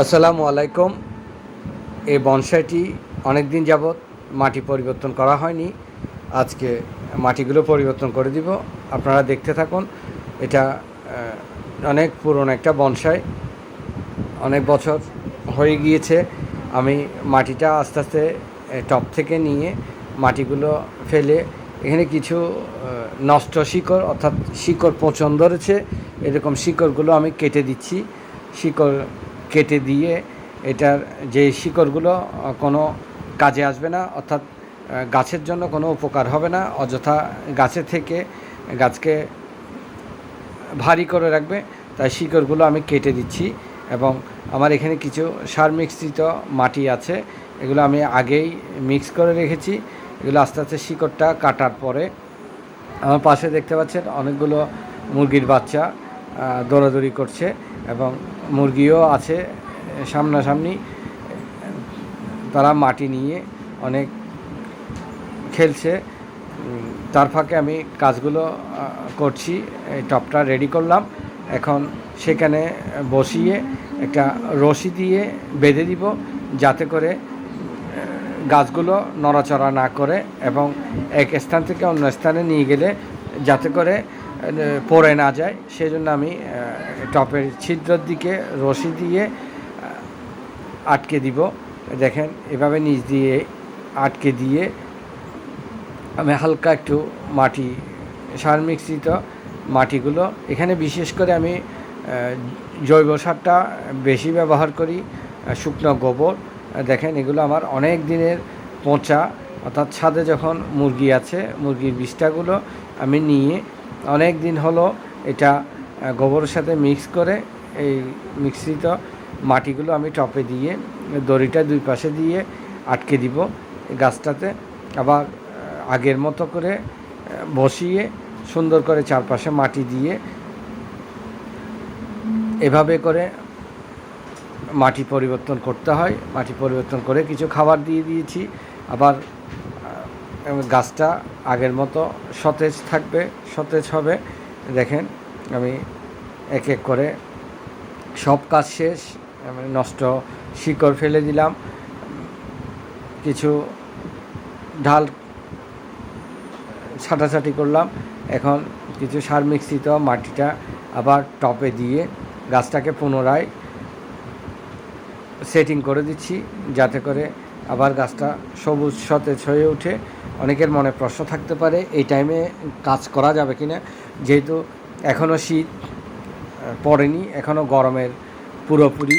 আসসালামু আলাইকুম। এই বনসাইটি অনেক দিন যাবৎ মাটি পরিবর্তন করা হয়নি। আজকে মাটিগুলো পরিবর্তন করে দিব। আপনারা দেখতে থাকুন, এটা অনেক পুরনো একটা বনসাই। অনেক বছর হয়ে গিয়েছে। আমি মাটিটা আস্তে আস্তে টপ থেকে নিয়ে মাটিগুলো ফেলে এখানে কিছু নষ্ট শিকড়, অর্থাৎ শিকড় পচন ধরেছে। এরকম শিকড়গুলো আমি কেটে দিচ্ছি। শিকড় কেটে দিয়ে এটার যে শিকড়গুলো কোনো কাজে আসবে না, অর্থাৎ গাছের জন্য কোনো উপকার হবে না, অযথা গাছে থেকে গাছকে ভারী করে রাখবে, তাই শিকড়গুলো আমি কেটে দিচ্ছি এবং আমার এখানে কিছু সার মিশ্রিত মাটি আছে, এগুলো আমি আগেই মিক্স করে রেখেছি, এগুলো আস্তে আস্তে শিকড়টা কাটার পরে, আমার পাশে দেখতে পাচ্ছেন অনেকগুলো মুরগির বাচ্চা দৌড়াদৌড়ি করছে এবং মুরগিও আছে, সামনাসামনি। তারা মাটি নিয়ে অনেক খেলছে। তার ফাঁকে আমি কাজগুলো করছি, এই টপটা রেডি করলাম। এখন সেখানে বসিয়ে একটা রশি দিয়ে বেঁধে দিব, যাতে করে গাছগুলো নড়াচড়া না করে এবং এক স্থান থেকে অন্য স্থানে নিয়ে গেলে যাতে করে পড়ে না যায়। সেই জন্য আমি টপের ছিদ্রর দিকে রশি দিয়ে আটকে দিব। দেখেন, এভাবে নিচ দিয়ে আটকে দিয়ে আমি হালকা একটু মাটি সার মিশ্রিত মাটিগুলো। এখানে বিশেষ করে আমি জৈব সারটা বেশি ব্যবহার করি শুকনো গোবর। দেখেন, এগুলো আমার অনেক দিনের পচা। অর্থাৎ ছাদে যখন মুরগি আছে, মুরগির বিষ্ঠাগুলো আমি নিয়ে অনেক দিন হলো এটা গোবরের সাথে মিক্স করে এই মিশ্রিত মাটিগুলো আমি টপে দিয়ে, দড়িটা দুই পাশে দিয়ে আটকে দিব গাছটাতে। আবার আগের মতো করে বসিয়ে সুন্দর করে চারপাশে মাটি দিয়ে এভাবে করে মাটি পরিবর্তন করতে হয়। মাটি পরিবর্তন করে কিছু খাবার দিয়ে দিয়েছি। আবার গাছটা আগের মতো সতেজ থাকবে, সতেজ হবে। দেখেন, আমি এক এক করে সব কাজ শেষ আমি নষ্ট শিকড় ফেলে দিলাম। কিছু ঢাল ছাটাছাটি করলাম। এখন কিছু সার মিশ্রিত মাটিটা আবার টপে দিয়ে গাছটাকে পুনরায় সেটিং করে দিচ্ছি, যাতে করে আবার গাছটা সবুজ, সতেজ হয়ে ওঠে। অনেকের মনে প্রশ্ন থাকতে পারে, এই টাইমে কাজ করা যাবে কি না যেহেতু এখনও শীত পড়েনি এখনও গরমের পুরোপুরি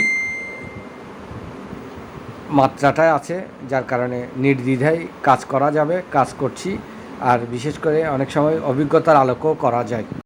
মাত্রাটায় আছে, যার কারণে নির্দ্বিধায় কাজ করা যাবে, কাজ করছি। আর বিশেষ করে অনেক সময় অভিজ্ঞতার আলোকও করা যায়।